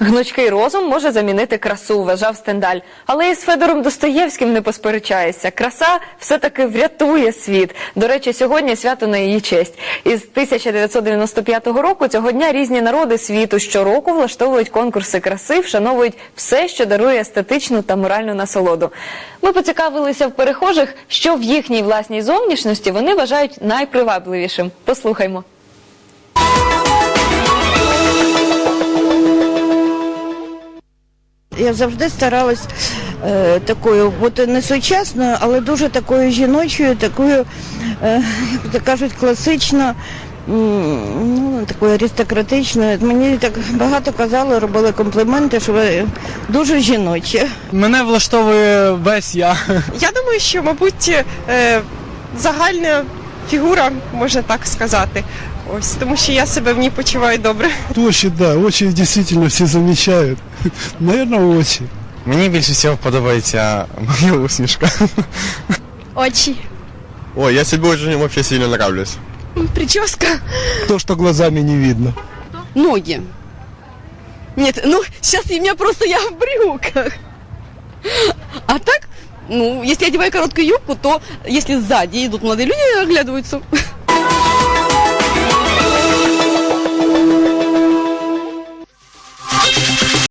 Гнучкий розум може замінити красу, вважав Стендаль. Але і з Федором Достоєвським не посперечаєшся. Краса все-таки врятує світ. До речі, сьогодні свято на її честь. Із 1995 року цього дня різні народи світу щороку влаштовують конкурси краси, вшановують все, що дарує естетичну та моральну насолоду. Ми поцікавилися в перехожих, що в їхній власній зовнішності вони вважають найпривабливішим. Послухаймо. Я завжди старалась е, такою бути не сучасною, але дуже такою жіночою, такою, е, як то кажуть, класично, ну, такою аристократичною. Мені так багато казали, робили компліменти, що ви дуже жіночі. Мене влаштовує весь я. Я думаю, що, мабуть, е, загальна фігура, можна так сказати. Ось, тому що я себе в ній почуваю добре. Очень, да, очень действительно все замечают. Наверное, очень. Мені більше всього подобається моя усмішка. Очи. Ой, я себе очень вообще сильно нравлюсь. Прическа. То, что глазами не видно. Ноги. Нет, ну, сейчас у меня просто я в брюках. А так, ну, если я одеваю короткую юбку, то если сзади идут молодые люди, оглядываются.